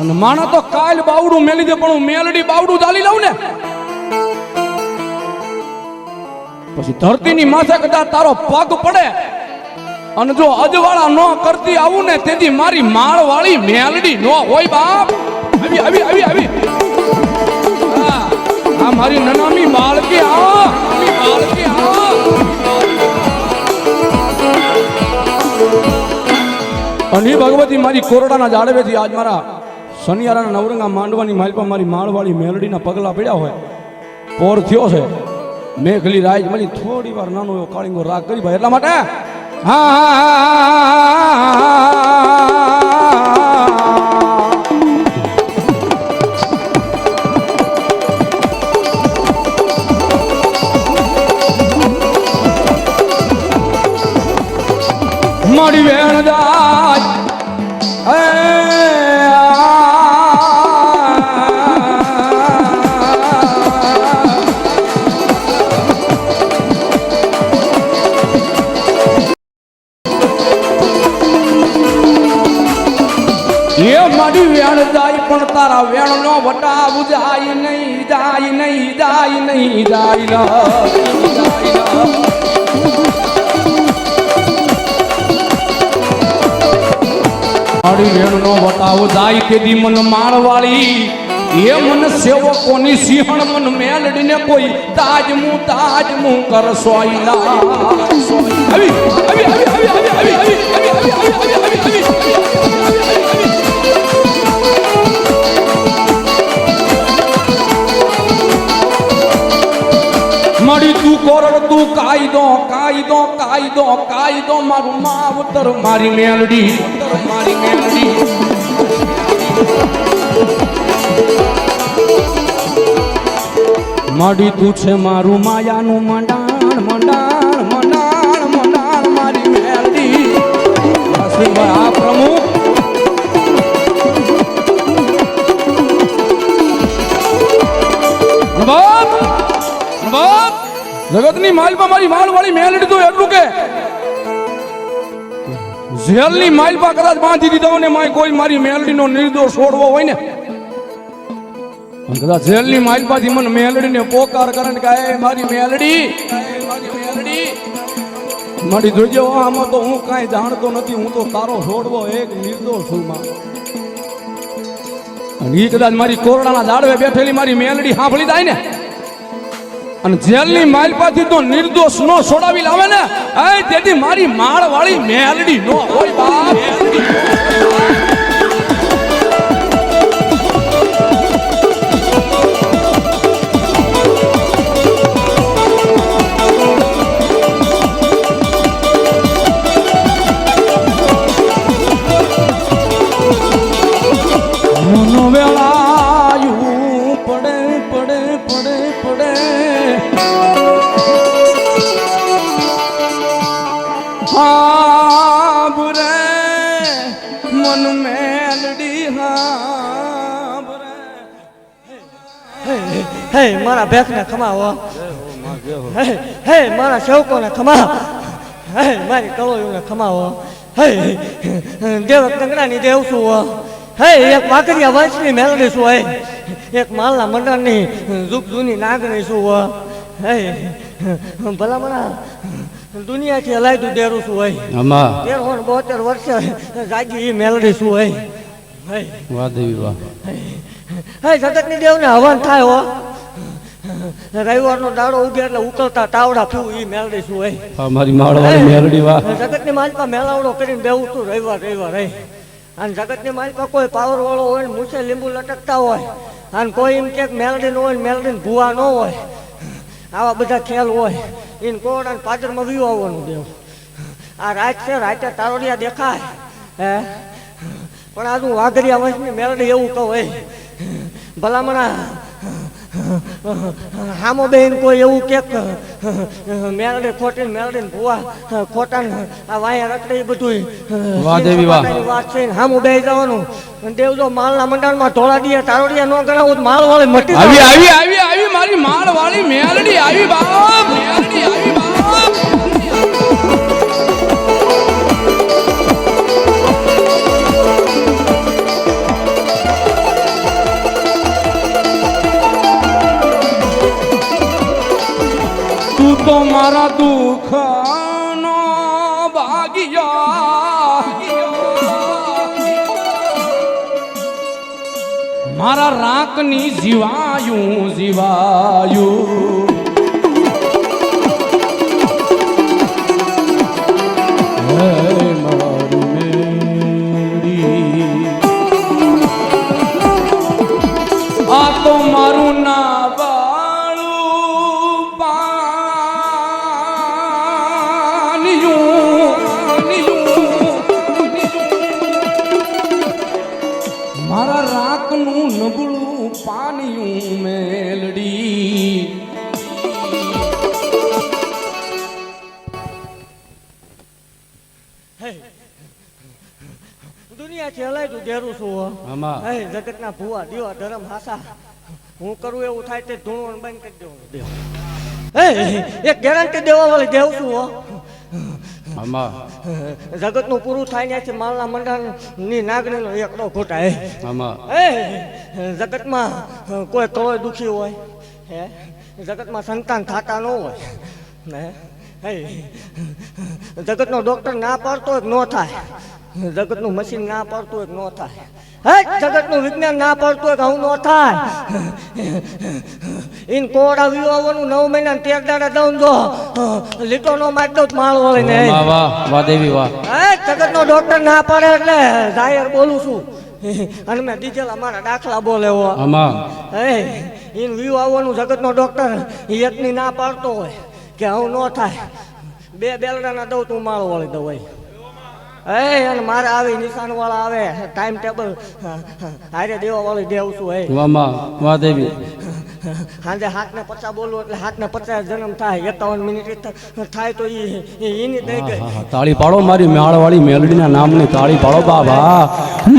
અને માણા તો કાલ બાવડું મેલી દે, પણ હું મેલડી બાવડું ચાલી લઉં ને. પછી ધરતીની માથે કદાચ તારો પગ પડે, અને જો અજવાળા ન કરતી આવું ને, તેથી મારી માળ વાળી મેલડી નો હોય બાપ. આવી આવી આવી આવી. આ મારી નનામી બાળકી આ બાળકી આ અને ભગવતી મારી કોરડાના જાડવેથી આજ મારા શનિયારાના નવરંગા માંડવાની માલપા મારી માળવાળી મેલડીના પગલા પડ્યા હોય પોર થયો છે મેઘલી રાજ મળી થોડી વાર નાનો એવો કાળીંગો રાગ કરી ભાઈ એટલા માટે હા હા, મરી જાય મારી વેણનો વટાવો જાય એ મન સેવકોની સિંહણ મન મેલડીને કોઈ તાજ તાજ મું કર કાયદો મારું માવતર મારી મેલડી. મારી મેલડી. માડી તું છે મારું માયાનું મંડાણ મંડાણ મંડાણ મંડાણ મારી મેલડી. આ પ્રમુખ. જગતની માલમાં મારી માલ વાળી મેલડી તો એટલું કે જેલની માલપા કદાચ બાંધી દીધો ને માય કોઈ મારી મેલડીનો નિર્દોષ છોડવો હોય ને. જેલની માલપાથી મને મેલડીને પોકાર કરે કે "એ મારી મેલડી. મારી જોજો આમાં તો હું કાંઈ જાણતો નથી, હું તો તારો છોડવો એક નિર્દોષ છું માં અને એ કદાચ મારી કોરડાના ઝાડવે બેઠેલી મારી મેલડી સાંભળી જાય ને. અને જેલની માલપાથી તો નિર્દોષ નો છોડાવી લાવે ને? એ, તેથી મારી માળ વાળી મેલડી નો હોય બાપ. મન મેલડી હાબરે હે મારા ભેખને ખમાવો. હે હે, મારા સેવકોને ખમા હે, મારી કળોયુને ખમાવો. હે, દેવક કંગડાની દેવ છું હો. હે, એક વાકરિયા વંશની મેલડી છું હે. એક માલના મંડળની જુગ જૂની નાગણી છું હો. હે ભલા મના દુનિયાથી હલાયતું ડેરું શું હોય? આમાં. તેર ને બોતેર વર્ષે જાગી ઈ મેલડી શું હોય? વાહ દેવી વાહ. હે જગતની દેવને હવન થાય હો. રવિવારનો દાડો ઉગે એટલે ઉકળતા તાવડા પીવું ઈ મેલડી શું હોય? મારી માળવાળી મેલડી વાહ. જગતની માલિકા મેલાવડો કરીને બેવું તું રવિવાર રવિવાર હે. અને જગતની માલિકા કોઈ પાવર વાળો હોય ને મૂછે લીંબુ લટકતા હોય. અને કોઈ એમ કે મેલડી નો હોય મેલડી ભૂવા ન હોય. આવા બધા ખેલ હોય એને કોણ અને પાદરમાં વ્યૂ આવવાનું દેવ. આ રાત છે, રાતે તારોડિયા દેખાય, હે? પણ આ તું વાઘરિયા વંશની મેળડી એવું કહું ભલામણા હામો બેન કોઈ એવું કે મેલડે ખોટી મેલડે ભૂવા ખોટા આ વાયા રખડે એ બધું વાહ દેવી વાહ. વાત છે હામો બે જવાનું. દેવજો માલના મંડળમાં ધોળા દિયા તારોડિયા ન ગણાવું માલ વાળી મટી આવી આવી આવી આવી મારી માળ વાળી મેલડી આવી બાપ મારા દુઃખ નો ભાગ્યા. મારા રાકની જીવાયું જીવાયું. હો. જગતના ભુવા દીવા ધર્મ હાસા. હું કરું એવું થાય તે ધૂણો બંધ કરી દેવું. દેવ. હે એક ગેરંટી દેવા વાળી દેવ છું હો. આમાં જગતનું પૂરું થાય ત્યાંથી માલના મંડળની ની નાગણી નો એકડો આમાં હે જગતમાં કોઈ કળોય દુખી હોય હે જગતમાં સંતાન થતા ન હોય ને હે જગતનો ડોક્ટર ના પાડતો હોય કે ન થાય જગતનું મશીન ના પાડતું હોય કે ન થાય. જગતનું વિજ્ઞાન ના પડતું હોય કે આવું ન થાય. ઇન કોડ આવ્યું આવવાનું નવ મહિના તેર દાડા દઉં જો. લીટો નો માર દઉં માળ વળીને વાહ વાહ દેવી વાહ. હે જગતનો ડોક્ટર ના પાડે એટલે જાહેર બોલું છું. અને મેં દીધેલા અમારા દાખલા બોલે હો. હે ઇન વ્યૂ આવવાનું જગતનો ડોક્ટર એકની ના પાડતો હોય કે આવું ન થાય. બે બેલડાના દઉં તું માળો વળી દઉં હોય. હે અને મારે આવે નિશાન વાળા આવે ટાઈમ ટેબલ હારે દેવા વાળી દેવું છું હે. વામા વાહ દેવી સાંજે હાથ ને પચાસ બોલું એટલે હાથ ને પચાસ જન્મ થાય. એકાવન મિનિટ થાય તો એની દઈ ગઈ તાળી પાડો મારી મેળવાળી મેલડીના નામની તાળી પાડો બાબા.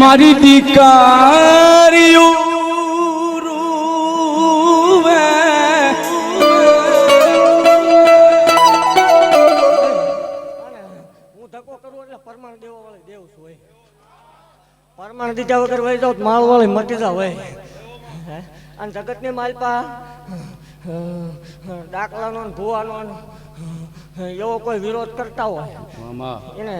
મારી દીકરીઓ પરમાણ દીધા વગર વહી જાવ માલ વાળી મટી જાવ હોય? અને જગતની માલપા. દાખલાનો ને ભુવાનો એવો કોઈ વિરોધ કરતા હોય. એને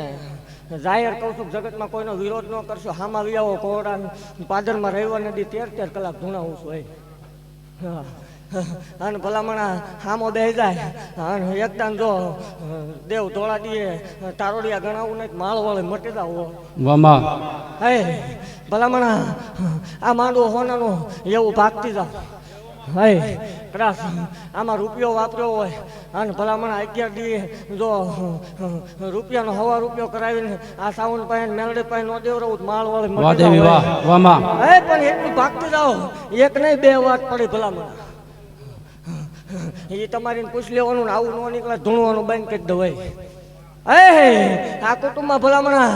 જાહેર કહું છું જગતમાં કોઈનો વિરોધ ન કરશો. હામાં વિયાવો કોરડા પાદરમાં રહેવા નદી તેર તેર કલાક ધૂણાવું છું હોય હા. અને ભલામણા હામો બેહી જાય. અને એકદમ જો દેવ ધોળા દીએ તારોડિયા ગણાવું નહીં માળ વાળે મટી જાવ વામા. હે ભલામણા આ માંડવો હોનાનો એવું ભાગતી જાવ હે કદાચ આમાં રૂપિયો વાપર્યો હોય અને ભલામણા અગિયાર દી જો રૂપિયાનો હવા રૂપિયો કરાવીને આ સાવન પાસે મેલડી પાસે નો દેવરાવું માળ વાળે વાહ મટી દેવી જાવ વાહ હે પણ એટલું ભાગતી જાઓ એક નહીં બે વાત પડી ભલામણ. એ તમારી પૂછ લેવાનું ને આવું ન નીકળે ધૂણવાનું બંધ કરી દવાય એ આ કુટુંબમાં ભલામણા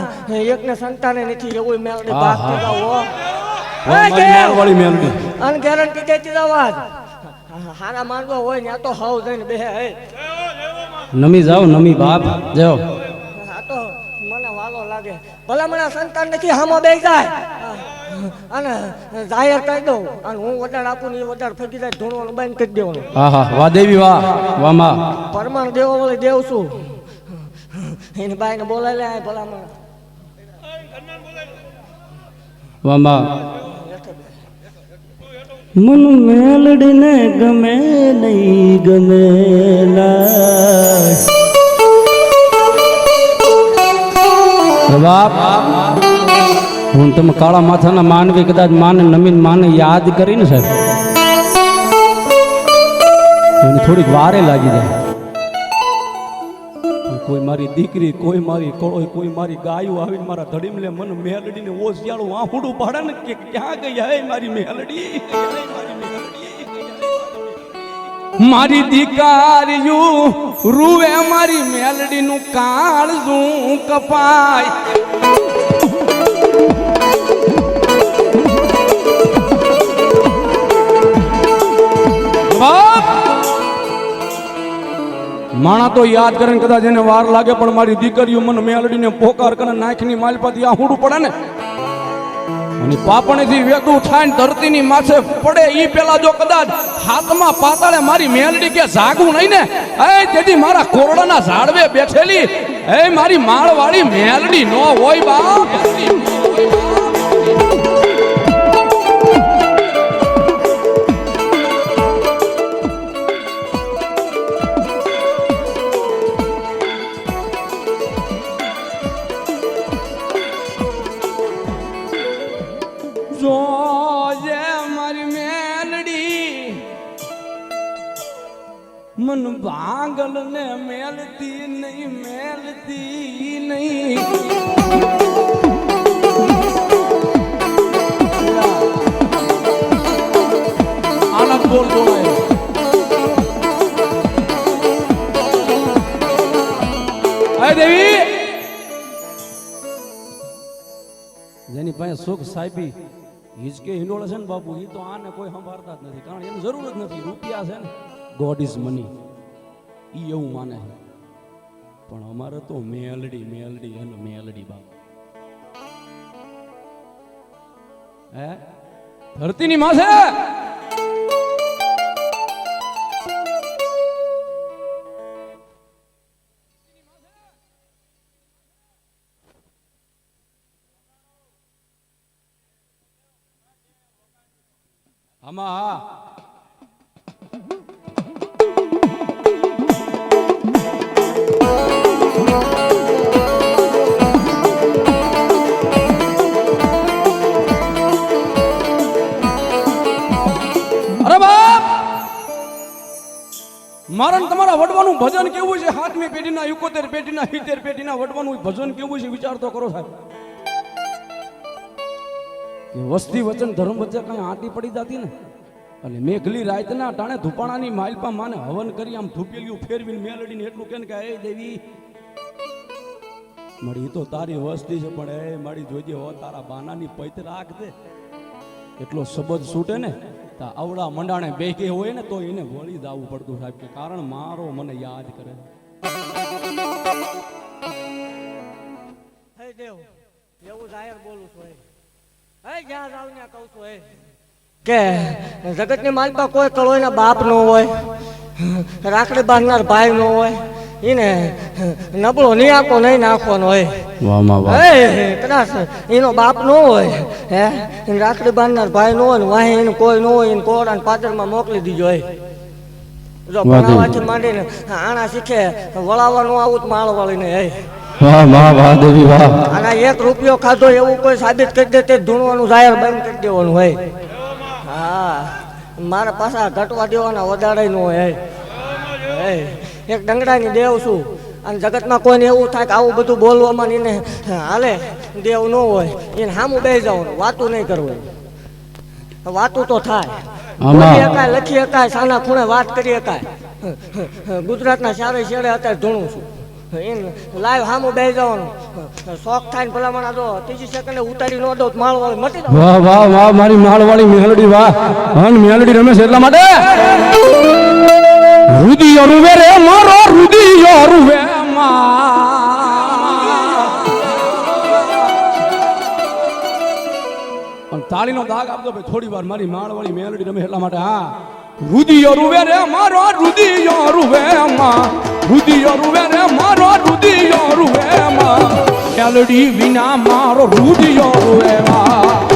એકને સંતાને નથી એવું મેળડી હા, ભાગતી હો. વાહ, હે, મારી કેમ? મેળવાળી મેલડી. અને ગેરંટી દેતી જાવા જ. હારા માંડવા હોય ને આ તો હાવ જઈને બે નમી જાવ નમી બાપ. જાઓ. આ તો મને વાલો લાગે. ભલામણા સંતાન નથી હામો બે જાય. અને જાહેર કરી દઉં. અને હું વધારે આપું ને એ વધારે ફેંકી જાય ધૂણવાનું બંધ કરી દેવાનું. હા હા વાહ દેવી વાહ વામાં પરમાણ દેવો વળી દેવ છું. એની બાઈને બોલાવી લે ભલામાં વામાં મન મેલડીને ગમે નહીં ગમેલા બાપ. હું તમે કાળા માથાના માનવી કદાચ માને નમીન માને યાદ કરીને સાહેબ. એને થોડીક વારે લાગી જાય. કોઈ મારી દીકરી, કોઈ મારી કળોય કોઈ મારી ગાયું આવીને મારા ધડીમલે મન મેલડીને ઓસિયાળું આહુડું પાડે ને કે ક્યાં ગઈ હે મારી મેલડી? મારી દીકારીયું રૂવે મારી મેલડીનું કાળજું કપાય. માણા તો યાદ કરે ને કદાચ એને વાર લાગે, પણ મારી દીકરીઓ મને મેળડીને પોકાર કરે નાખની માલપાથી આ હુડું પડે ને અને પાપણેથી વેગું થાય ને ધરતીની માથે પડે એ પેલા જો કદાચ હાથમાં પાતાળે મારી મેલડી કે જાગું નહીં ને, એ તેથી મારા કોરડાના ઝાડવે બેઠેલી, એ મારી માળવાળી મેલડી નો હોય બાપ. મન ભાંગલ ને મેલતી નહીં મેલતી નહીં. જેની પાસે સુખ સાહેબી હિચકે હિંડોળે છે ને બાપુ એ તો આને કોઈ સંભાળતા જ નથી. કારણ એની જરૂર જ નથી. રૂપિયા છે ને. ગોડ ઇઝ મની એ એવું માને છે. પણ અમારે તો મેલડી મેલડી અને મેલડી બાપ. હે? ધરતીની માથે! આમાં હા. મારા તમારા વડવાનું ભજન કેવું છે? હાથમી પેઢીના, એકોતેર પેઢીના, સિત્તેર પેઢીના વડવાનું ભજન કેવું છે? વિચાર તો કરો સાહેબ. વસ્તી વચન, ધર્મ વચ્ચે કઈ આંટી પડી જતી ને? અને મેઘલી રાતના ટાણે ધુપાણાની માલપા માને હવન કરી આમ ધૂપેલિયું ફેરવીને મેલડીને એટલું કે ને કે દેવી મળી તો તારી વસ્તી છે, પણ એ મારી જોજે હો, તારા બાનાની પૈત રાખ દે. એટલો શબ્દ છૂટે ને? તા આવડા મંડાણે બેગે હોય ને તો એને વળી દાવું પડતું સાહેબ કે કારણ મારો મને યાદ કરે. હે દેવ એવું જાહેર બોલું છું હે. હે જ્યાં જાવ ત્યાં કહું છું હે. કે જગતની માલપા કોઈ કળોયના બાપ નો હોય રાખડી બાંધનાર ભાઈ નો હોય એને નબળો નિયાકો નહીં નાખવાનો હોય. કદાચ એનો બાપ નો હોય હે એને રાખડી બાંધનાર ભાઈ નો હોય ને વાહે એને કોઈ નો હોય એને કોરાને પાદરમાં મોકલી દીજો હોય. જો ભણાવવાથી માંડીને આણા શીખે વળાવવાનું આવું જ માળ વાળીને હે વાહ વાહ વાહ વાહ. આના એક રૂપિયો ખાધો એવું કોઈ સાબિત કરી દે તે ધૂણવાનું જાહેર બંધ કરી દેવાનું હોય. હા મારા પાછા ઘટવા દેવાના વધારે નો હોય. હે એક ડંગડાની દેવ છું. અને જગતમાં કોઈને એવું થાય કે આવું બધું બોલવામાં એને હાલે. દેવ ન હોય. એને સામું બે જવાનું વાતું નહીં કરવું વાતું તો થાય. બોલી શકાય લખી શકાય સાના ખૂણે વાત કરી શકાય. ગુજરાતના શારે શેરે અત્યારે ધૂણું છું. એમ લાઈવ સામું બે જવાનું. શોખ થાય ને ભલામણ દો ત્રીજી સેકન્ડે ઉતારી ન દઉં માળવાળી મટી વાહ વાહ વાહ મારી માળવાળી મેલડી વાહ. હન મેલડી રમેશ એટલા માટે? રુદિયો રૂવે રે મારો રુદિયો રૂવે પણ તાળીનો દાગ આપજો ભાઈ થોડી વાર મારી માળવાળી મેલડી રમે એટલા માટે હા રુદિયો રૂવે રે મારો રુદિયો રૂવે માં રુદિયો રૂવે રે મારો રુદિયો રૂવે માં મેલડી વિના મારો રુદિયો રૂવે માં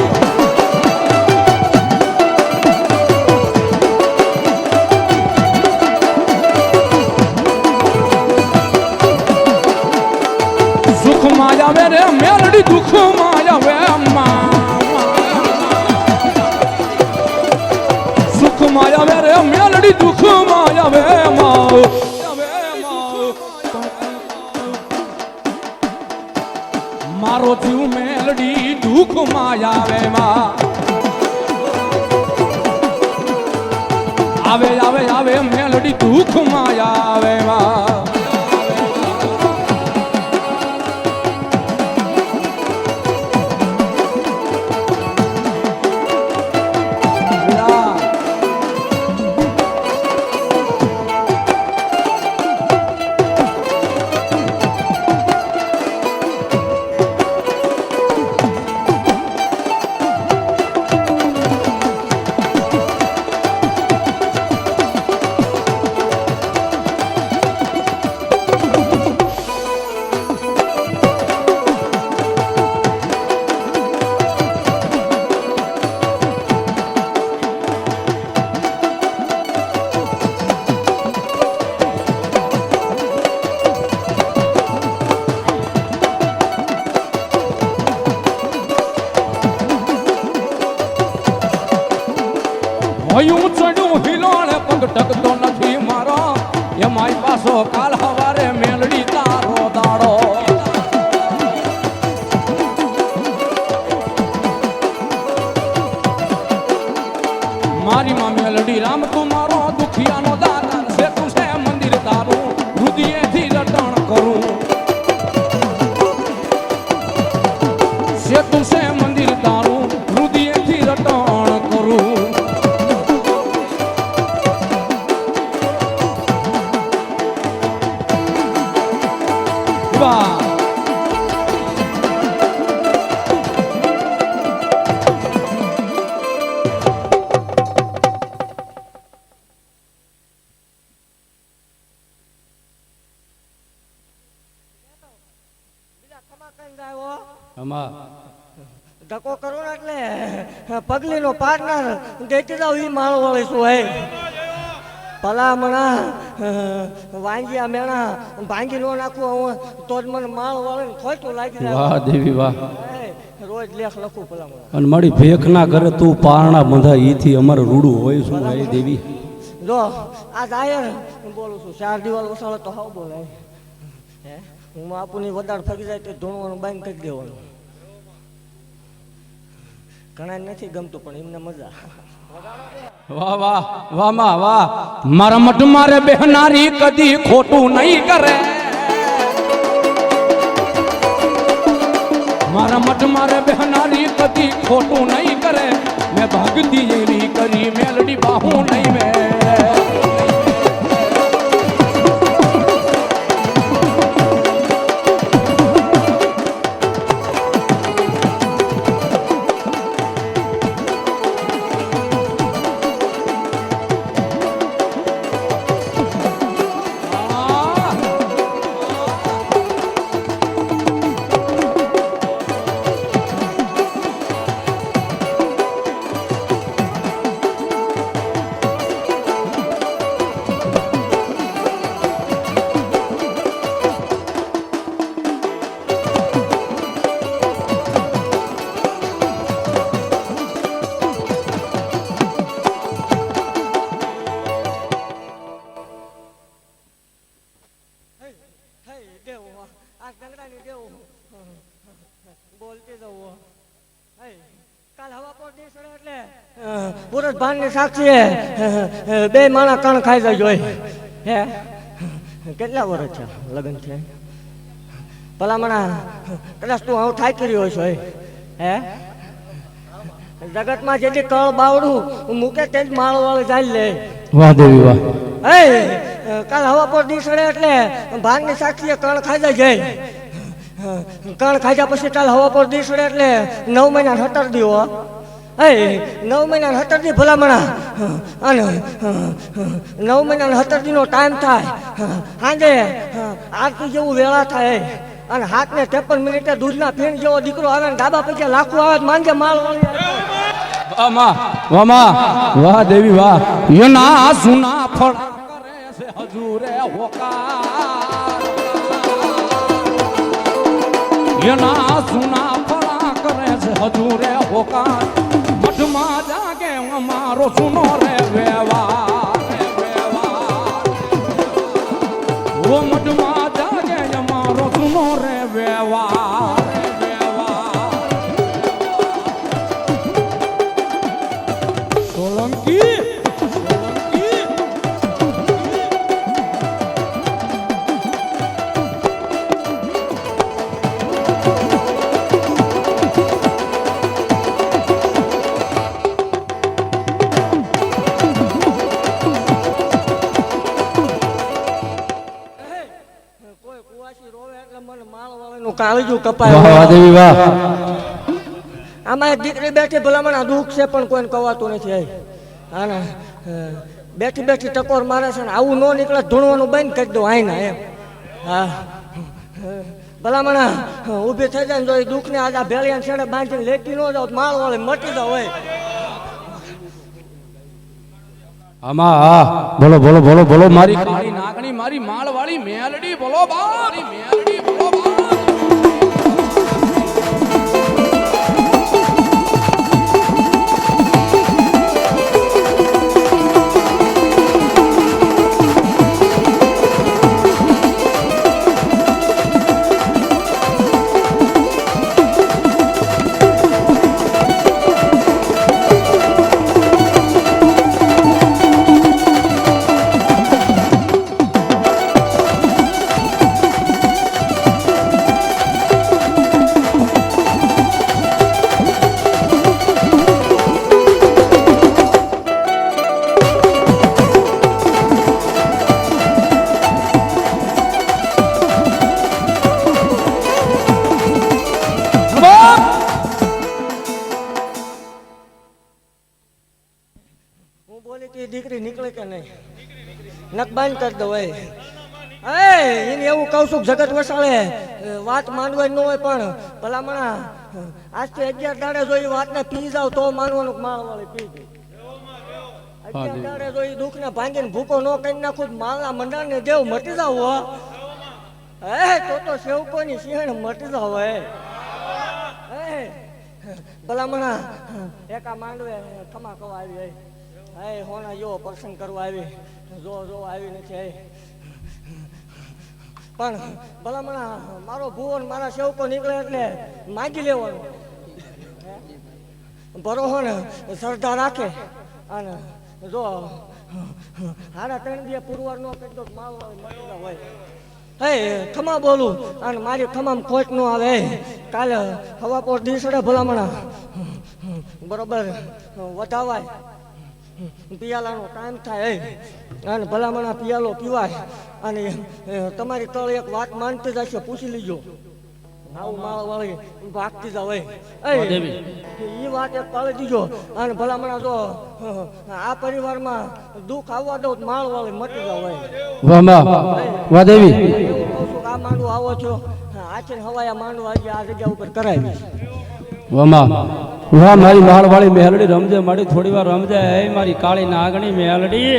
પાર્ટનર દેતી જાવ ઈ વાળી શું હે? ભલામણા વાંગિયા મેણા ભાંગી નો નાખું હું તો જ મને માળ વાળે ખોટું લાગી વાહ દેવી વાહ. રોજ લેખ લખું ભલામણા. અને મારી ભેખ ના કરે તું પારણા બંધા ઈથી અમારે રૂડું હોય શું હે દેવી? જો આ જાયર બોલું છું ચાર દિવાલ ઉસાળે તો હાવ બોલે. હે હું આપુની વધારે ફરી જાય તો ધૂણવાનું બંધ કરી દેવાનું. ઘણા નથી ગમતું પણ એમને મજા. વાહ વાહ વાહમાં વાહ. મારા મઠ મારે બેહનારી કદી ખોટું નહીં કરે. મારા મઠ મારે બેહનારી કદી ખોટું નહીં કરે. મેં ભક્તિ એવી કરી, મેલડી બાહુ નહીં મેં. સાક્ષી બે માણા કણ ખાઈ જાય જોઈ. હે? કેટલા વર્ષ છે લગ્ન છે ભલામણા કદાચ તું આવું થાય કર્યો છો હે? જગતમાં જેટલી કળ બાવડું મૂકે તે જ માળો વાળો ચાલી લે. વાહ દેવી વાહ. એ કાલ હવા પર દીસડે એટલે ભાગની સાક્ષીએ કણ ખાઈ જાય કણ ખાધા પછી કાલ હવા પર દીસડે એટલે નવ મહિના સત્તર દીવો. એ નવ મહિના સત્તર દી ભલામણા. અને, નવ મહિના સત્તર દીનો ટાઈમ થાય. સાંજે આરતી જેવું વેળા થાય. અને હાથને ત્રેપન મિનિટે દૂધના ફીણ જેવો દીકરો આવે ને ડાબા પૈકી લાખો આવે માંગે માલ વાહ દેવી, વાહ. યના સુના ફળ હજુરે હોકાર. યના સુના ફળા કરે છે હજુરે હોકાર. અમારો સુનો રે વ્યવહાર ઓ મઢમાં જાગે અમારો સુનો રે વ્યવહાર. કાળજું કપાય. વાહ વાહ દેવી વાહ. આમાં એક દીકરી બેઠી ભલામણ દુઃખ છે પણ કોઈને કવાતું નથી આના બેઠી બેઠી ટકોર મારે છે ને આવું ન નીકળે ધૂણવાનું બંધ કરી દો આઈના એમ હા. ભલામણ ઊભી થઈ જાય ને જો એ દુઃખને આજે આ ભેળિયા છેડે બાંધીને લેતી ન જાવ માલ માળ વાળી મટી જાવ હોય આમાં હા. બોલો બોલો બોલો બોલો મારી નાગણી મારી માળવાળી મેલડી બોલો મારી મેલડી નકબાન કરી દો હોય એ એને એવું કહું છું જગત વસાળે વાત માનવાની ન હોય પણ ભલામણા આજથી અગિયાર દાડે જો એ વાતને પી જાવ તો માનવાનું માળ વાળી પી ગઈ અગિયાર દાડે જો એ દુઃખને ભાંગીને ભૂકો ન કરી નાખું માળના મંડાણને દેવ મટી જાવ હો. હે તો તો સેવકોની સિંહણ મટી જાવ હે. ભલામણા એકા માંડવે ખમા કવા આવી હે. હોના જો પ્રસંગ કરવા આવી. જો જો આવી નથી હે પણ ભલામણા, મારો ભુવન મારા સેવકો નીકળે એટલે માગી લેવાનું. બરોહો શ્રદ્ધા રાખે. અને જો હારા ત્રણ દિવસ પુરવાર નો કરી દો માલ હોય. હે ખમા બોલું. અને મારી ખમામ ખોટ નો આવે. કાલે હવા પર દીસડે ભલામણા. બરોબર, વધાવાય. પિયાલાનો ટાઈમ થાય. અને ભલામણા પિયાલો પીવાય. અને તમારી તળ એક વાત માનતી જશે પૂછી લીજો. આવું માળ વાળી ભાગતી જાવ એ એ વાત એક પાળી દીજો. અને ભલામણા જો આ પરિવારમાં દુઃખ આવવા દો માળ વાળી મટી જાવ વાહ દેવી આ માંડવું આવો છો. આચે હવાયા માંડવું આજે આ જગ્યા ઉપર કરાવી. વાહ. વાહ, મારી માળવાળી મેલડી રમજે, મારી થોડી વાર રમજે. હે, મારી કાળી નાગણી મેલડી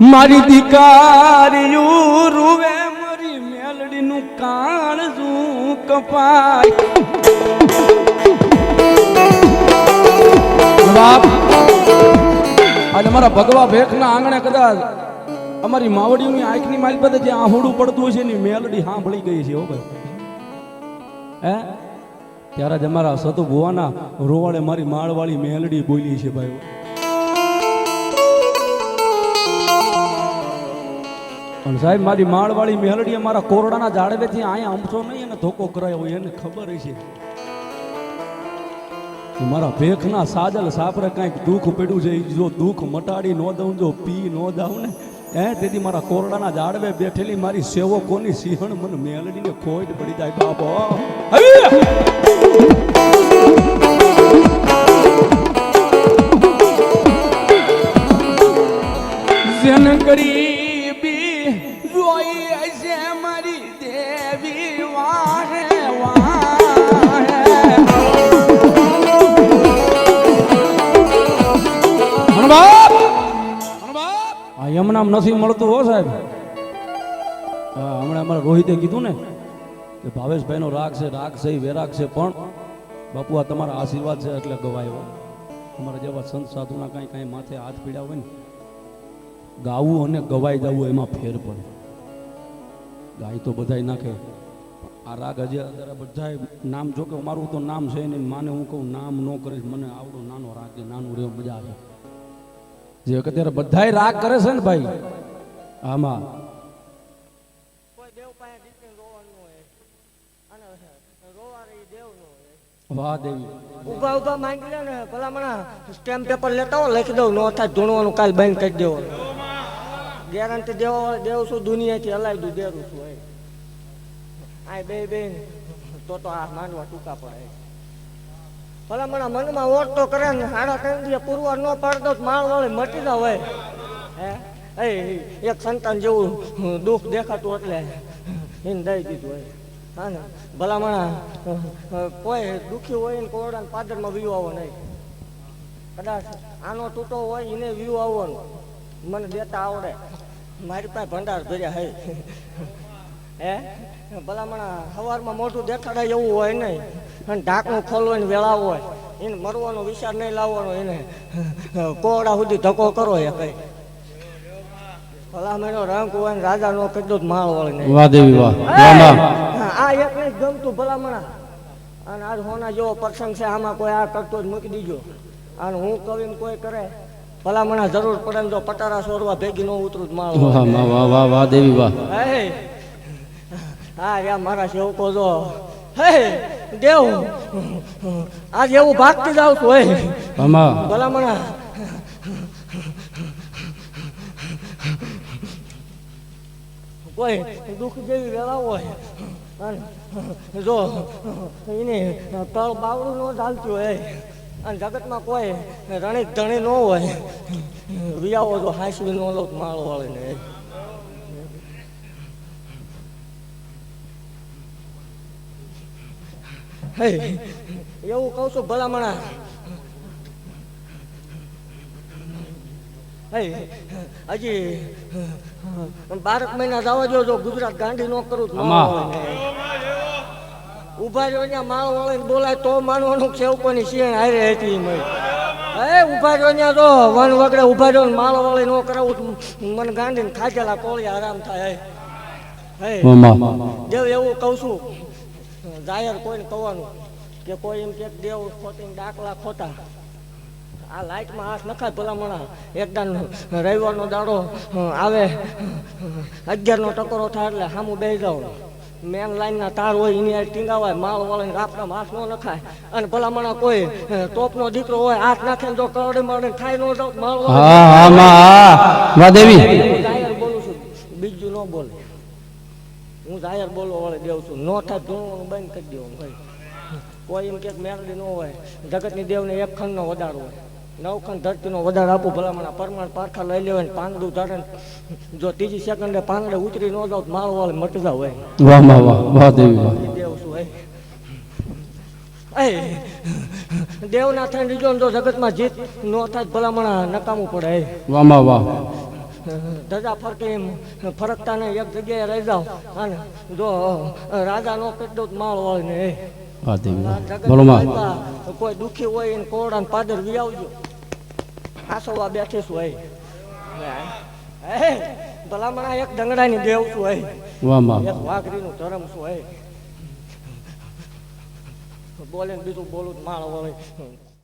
મારી દીકારીયું રૂવે, મારી મેલડીનું કાળજું કપાય. બાપ, આજે મારા ભગવા ભેખના આંગણે કદાચ અમારી માવડીઓની આંખની મારી પાસે જે આહુડું પડતું હોય છે એની મેલડી સાંભળી ગઈ છે, હો ભાઈ. હે? ત્યારે જ અમારા સતુ ભુવાના રોવાળે મારી માળવાળી મેલડી બોલી છે ભાઈ પણ સાહેબ, મારી માળવાળી મેલડી અમારા કોરડાના ઝાડવેથી અહીંયા અમથો નહીં અને ધોકો કરાયો હોય એને ખબર છે મારા ભેખના સાજલ સાપરે કાંઈક દુઃખ પડ્યું છે જો દુઃખ મટાડી ન દઉં, જો પી ન દઉં ને એ તેથી મારા કોરડાના ઝાડવે બેઠેલી મારી સેવકોની સિંહણ મને મેલડીને ખોટ પડી જાય. બાપો! જેન ગરીબી જોઈ છે મારી દેવી વાહે યમનામ નથી મળતું હો સાહેબ. હમણાં અમારા રોહિતે કીધું ને કે ભાવેશભાઈનો રાગ છે રાગ છે વેરાગ છે પણ બાપુ આ તમારા આશીર્વાદ છે એટલે ગવાયો. અમારા જેવા સંત સાધુના કાંઈ કાંઈ માથે હાથ પીડ્યા હોય ને ગાવું અને ગવાઈ જવું એમાં ફેર પડે. ગાય તો બધાય નાખે. આ રાગ હજી અત્યારે બધાય નામ જો કે મારું તો નામ છે નહીં માને હું કહું નામ ન કરીશ મને આવડો નાનો રાગ કે નાનું રહેવું મજા આવે. જે અત્યારે બધાય રાગ કરે છે ને ભાઈ આમાં. વાહ દેવી. ઊભા ઊભા માંગી લે ને ભલામણા સ્ટેમ્પ પેપર લેતા હો લખી દઉં નો થાય ધૂણવાનું કાલ બંધ કરી દેવાનું. ગેરંટી દેવો દેવ છું, દુનિયાથી હલાવી દઉં દેરું છું, એ. આ બે બેન, તો તો આ માનવા ટૂંકા પડે ભલામણા મનમાં ઓટ તો કરે ને, હાડા ત્રણ દિવસ પુરવાર ન પાડ દો વાળી મટી ના હોય હે? એ એક સંતાન જેવું દુઃખ દેખાતું એટલે એને દઈ દીધું હોય હા ને? ભલામણા કોઈ દુઃખી હોય ને કોરડા પાદરમાં વ્યૂ આવો નહીં કદાચ આનો તૂટો હોય, એને વ્યૂ આવવાનું. મને દેતા આવડે. મારી પાસે ભંડાર ભર્યા હે. હે? ભલામણા સવારમાં મોઢું દેખાડાય એવું હોય નહીં. અને ઢાંકણું ખોલવાની વેળા હોય. એને મરવાનો વિચાર નહીં લાવવાનો એને. કોડા સુધી ધક્કો કરો એ કઈ. ભલામણનો રંગ હોય ને રાજા નો કીધું તો માળ વળે નહીં. વાહ દેવી આ એક નહીં ગમતું ભલામણા. અને આજ હોના જેવો પ્રસંગ છે આમાં કોઈ આ કરતો જ મૂકી દીજો. અને હું કવિ કોઈ કરે ભલામણા જરૂર પડે ને જો પટારા સોરવા ભેગી નો ઉતરું માળ વાહ વાહ વાહ વાહ દેવી વાહ. હા. યા મારા સેવકો જો. હે દેવ. આજ એવું ભાગતી જાવ છું હે. હમા ભલામણા. કોઈ દુઃખ જેવી વેળા હોય. જો એને તળ બાવડું ન ચાલતું હોય. અને જગતમાં કોઈ રણી ધણી ન હોય. વિયાવો તો હાંસવી નો લો માળો વાળીને એવું કહું છું ભલામણા. હજી બારક મહિના જવા જો ગુજરાત ગાંધી નો કરું. ઊભા રહ્યો ત્યાં માળો બોલાય તો માનવાનું સેવકોની શિયાણ હારે હતી મય. હે ઊભા રહ્યો ત્યાં તો વન વગડે ઊભા રહ્યો ને માળો ન નો કરાવું તો મને ગાંધીને ખાધેલા કોળી આરામ થાય હે. દેવ એવું કહું છું જાહેર કોઈને કહેવાનું કે કોઈ એમ કે દેવ ખોટી દાખલા ખોટા આ લાઈટમાં હાથ નખાય ભલામણા એકદમ રવિવારનો દાડો આવે. અગિયારનો ટકોરો થાય એટલે સામું બે જાવ મેન લાઈનના તાર હોય એની આ ટીંગાવાય માળ વાળીને આપણા હાથ ન નખાય. અને ભલામણા કોઈ તોપનો દીકરો હોય હાથ નાખે જો કરડે મળે થાય ન જાવ માળ હા હા માં વાહ દેવી જાહેર બોલું છું બીજું ન બોલે. હું જાહેર બોલવા વાળે દેવ છું. નો થાય ધૂણવાનું બંધ કરી દેવું કોઈ એમ કે મેરડી ન હોય. જગતની દેવને એક ખંડનો વધારો હોય. નવ ખંડ ધરતીનો વધારે આપું ભલામણા પરમાણ પારખા લઈ લેવાય ને પાંદડું ધારે જો ત્રીજી સેકન્ડે પાંદડે ઉતરી ન જાવ માળ વાળે મટી હોય વાહ વાહ વાહ વાહ દેવી વાહ. દેવ શું હે? દેવના થઈને ને જો જગતમાં જીત ન થાય ભલામણા નકામું પડે વાહ વાહ ધજા ફરકી ફરકતા ને એક જગ્યાએ રહી જાવ અને જો રાજા નો કરી દઉં માળ વાળીને એ માલિકા કોઈ દુખી હોય એને કોરડા ને પાદર વી આસોવા બેઠીશું હોય હે. ભલામણા એક ડંગડાની દેવ છું હોય એક વાઘરીનું ધરમ છું હોય બોલે બીજું બોલું માળ વાળી